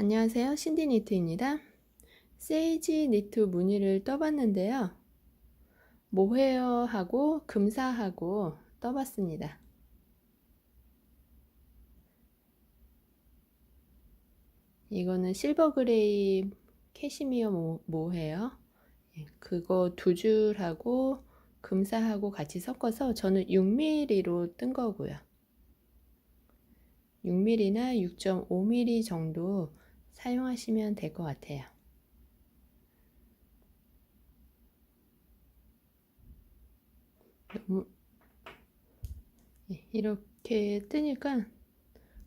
안녕하세요. 신디 니트입니다. 세이지 니트 무늬를 떠봤는데요. 모헤어하고 금사하고 떠봤습니다. 이거는 실버 그레이 캐시미어 모, 모헤어. 예, 그거 두 줄하고 금사하고 같이 섞어서 저는 6mm로 뜬 거고요. 6mm나 6.5mm 정도 사용하시면 될 것 같아요. 너무 예, 이렇게 뜨니까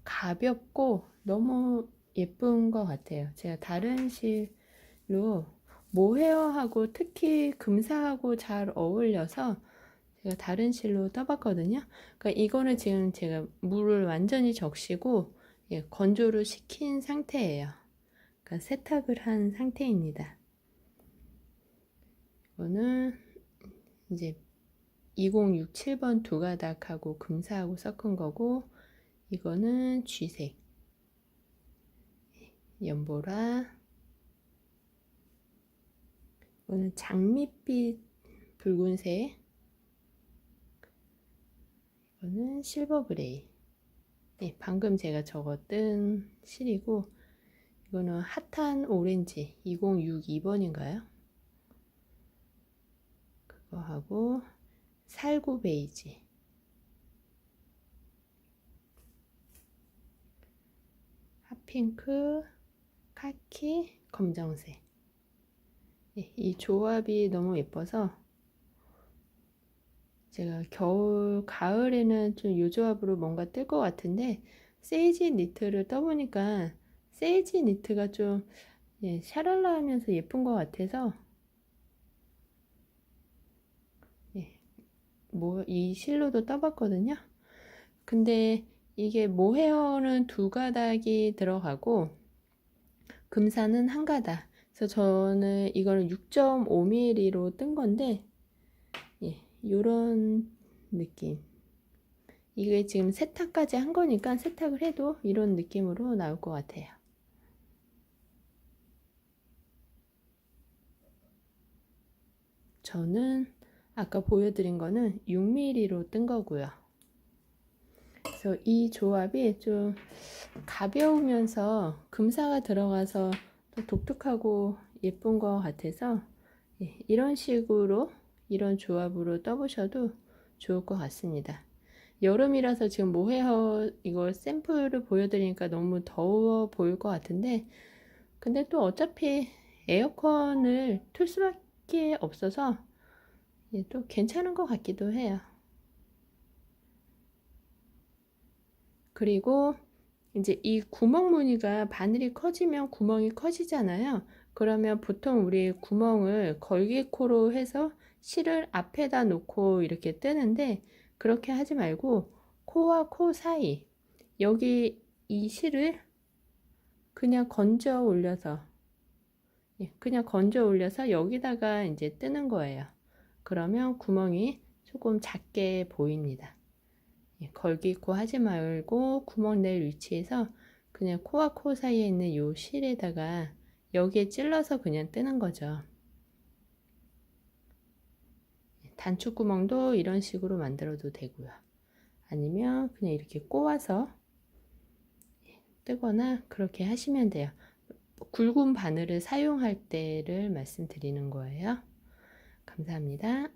가볍고 너무 예쁜 것 같아요. 제가 다른 실로 모헤어하고 특히 금사하고 잘 어울려서 제가 다른 실로 떠봤거든요. 그러니까 이거는 지금 제가 물을 완전히 적시고 예, 건조를 시킨 상태예요. 그러니까 세탁을 한 상태입니다. 이거는 이제 2067번 두 가닥하고 금사하고 섞은 거고 이거는 쥐색. 연보라. 이거는 장밋빛 붉은색. 이거는 실버 그레이. 네, 방금 제가 적었던 실이고 이거는 핫한 오렌지 2062번인가요? 그거 하고 살구 베이지 핫핑크 카키 검정색 네, 이 조합이 너무 예뻐서 제가 겨울, 가을에는 좀 이 조합으로 뭔가 뜰 것 같은데 세이지 니트를 떠보니까 세이지 니트가 좀 예, 샤랄라 하면서 예쁜 것 같아서 예, 뭐, 이 실로도 떠봤거든요. 근데 이게 모헤어는 두 가닥이 들어가고 금사는 한 가닥. 그래서 저는 이거는 6.5mm로 뜬 건데 예, 요런 느낌. 이게 지금 세탁까지 한 거니까 세탁을 해도 이런 느낌으로 나올 것 같아요. 저는 아까 보여드린 거는 6mm로 뜬 거고요. 그래서 이 조합이 좀 가벼우면서 금사가 들어가서 또 독특하고 예쁜 것 같아서 예, 이런 식으로 이런 조합으로 떠보셔도 좋을 것 같습니다. 여름이라서 지금 모헤어 이거 샘플을 보여드리니까 너무 더워 보일 것 같은데 근데 또 어차피 에어컨을 틀 수밖에 없어서 예, 또 괜찮은 것 같기도 해요. 그리고 이제 이 구멍 무늬가 바늘이 커지면 구멍이 커지잖아요. 그러면 보통 우리 구멍을 걸기코로 해서 실을 앞에다 놓고 이렇게 뜨는데 그렇게 하지 말고 코와 코 사이 여기 이 실을 그냥 건져 올려서 예, 그냥 건져 올려서 여기다가 이제 뜨는 거예요. 그러면 구멍이 조금 작게 보입니다. 예, 걸기코 하지 말고 구멍 낼 위치에서 그냥 코와 코 사이에 있는 요 실에다가 여기에 찔러서 그냥 뜨는 거죠. 단축 구멍도 이런 식으로 만들어도 되고요. 아니면 그냥 이렇게 꼬아서 뜨거나 그렇게 하시면 돼요. 굵은 바늘을 사용할 때를 말씀드리는 거예요. 감사합니다.